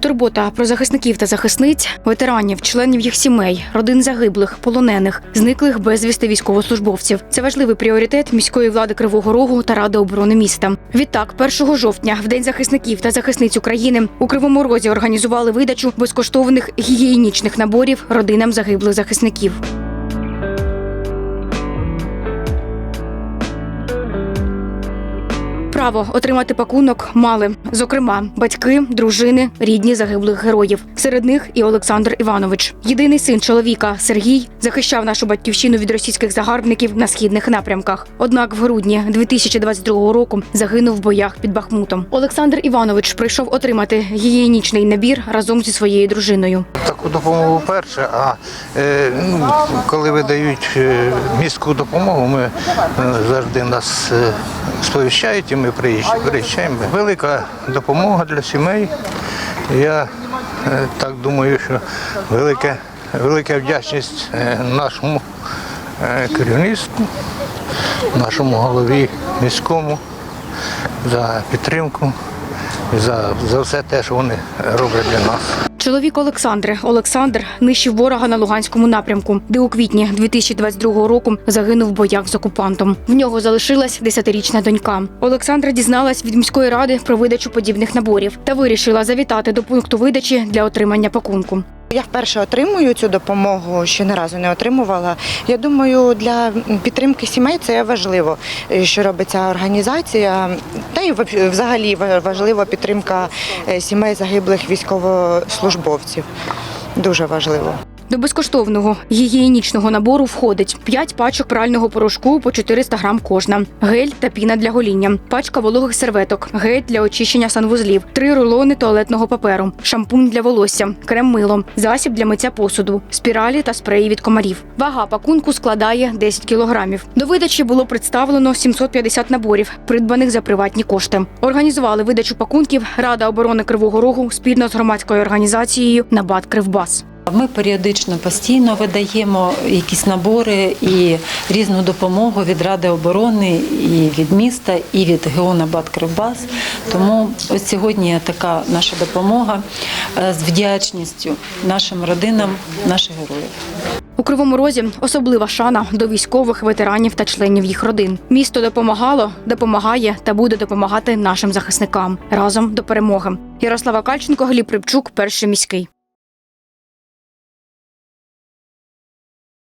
Турбота про захисників та захисниць, ветеранів, членів їх сімей, родин загиблих, полонених, зниклих безвісти військовослужбовців. Це важливий пріоритет міської влади Кривого Рогу та Ради оборони міста. Відтак, 1 жовтня, в день захисників та захисниць України, у Кривому Розі організували видачу безкоштовних гігієнічних наборів родинам загиблих захисників. Право отримати пакунок мали, зокрема, батьки, дружини, рідні загиблих героїв. Серед них і Олександр Іванович. Єдиний син чоловіка Сергій захищав нашу батьківщину від російських загарбників на східних напрямках. Однак в грудні 2022 року загинув в боях під Бахмутом. Олександр Іванович прийшов отримати гігієнічний набір разом зі своєю дружиною. Таку допомогу перше, а е, ну, коли видають е, міську допомогу, ми е, завжди нас сповіщають і ми приїжджаємо. Велика допомога для сімей. Я так думаю, що велика, велика вдячність нашому керівництву, нашому голові міському за підтримку за, за все те, що вони роблять для нас. Чоловік Олександри Олександр нищив ворога на Луганському напрямку, де у квітні 2022 року загинув в боях з окупантом. В нього залишилась десятирічна донька. Олександра дізналась від міської ради про видачу подібних наборів та вирішила завітати до пункту видачі для отримання пакунку. Я вперше отримую цю допомогу, ще не разу не отримувала. Я думаю, для підтримки сімей це важливо, е, що робить ця організація. Та й взагалі важлива підтримка е, сімей загиблих військовослужбовців. Дуже важливо. До безкоштовного гігієнічного набору входить 5 пачок прального порошку по 400 грам кожна, гель та піна для гоління, пачка вологих серветок, гель для очищення санвузлів, 3 рулони туалетного паперу, шампунь для волосся, крем-мило, засіб для миття посуду, спіралі та спреї від комарів. Вага пакунку складає 10 кілограмів. До видачі було представлено 750 наборів, придбаних за приватні кошти. Організували видачу пакунків Рада оборони Кривого Рогу спільно з громадською організацією Набат Кривбас. Ми періодично постійно видаємо якісь набори і різну допомогу від Ради оборони і від міста, і від ГО «Бат Кривбас. Тому ось сьогодні така наша допомога е, з вдячністю нашим родинам, наших героїв. У Кривому Розі особлива шана до військових ветеранів та членів їх родин. Місто допомагало, допомагає та буде допомагати нашим захисникам разом до перемоги. Ярослава Кальченко, Гліб Рибчук, перший міський.